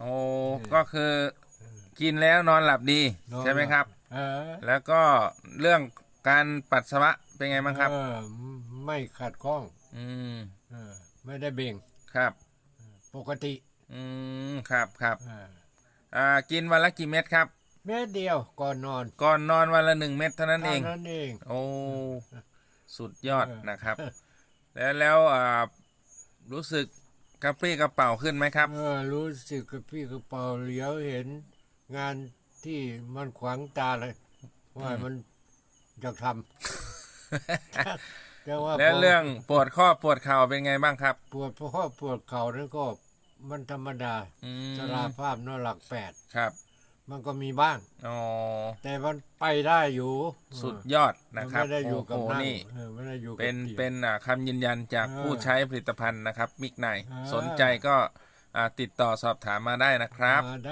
โอ้ก็คือกินแล้วนอนหลับดี นอนใช่ไหมครับ เออแล้วก็เรื่องการปัสสาวะเป็นไงบ้างครับ เออไม่ขัดข้องอืมเออไม่ได้เบ่งครับ ปกติอืมครับครับเอออ่ากินวันละกี่เม็ดครับ เม็ดเดียวก่อนนอนก่อนนอนวันละหนึ่งเม็ดเท่านั้นเองท่านั้นเอง โอ้สุดยอดเออนะครับ แล้วแล้วอ่ารู้สึก กระปรี้กระเป๋าขึ้นไหมครับ เออรู้สึกกับพี่กระเป๋าเหลียวเห็น งานที่มันขวางตาเลย ว่ามันอยากทำแต่ว่าแล้วพเรื่องปวดข้อปวดเข่าเป็นไงบ้างครับ ปวดข้อปวดเข่านั่นก็มันธรรมดาอืมสราภาพนอนหลักแปดครับ มันก็มีบ้าง อ๋อ แต่มันไปได้อยู่ สุดยอดมันะครับไม่ได้อยู่โอ้กับโหนั่งนี่เออไม่ได้อยู่กับเป็นตียงเป็นอ่าคำยืนยันจากเออผู้ใช้ผลิตภัณฑ์นะครับ มิกไนเออสนใจก็อ่าติดต่อสอบถามมาได้นะครับมาได้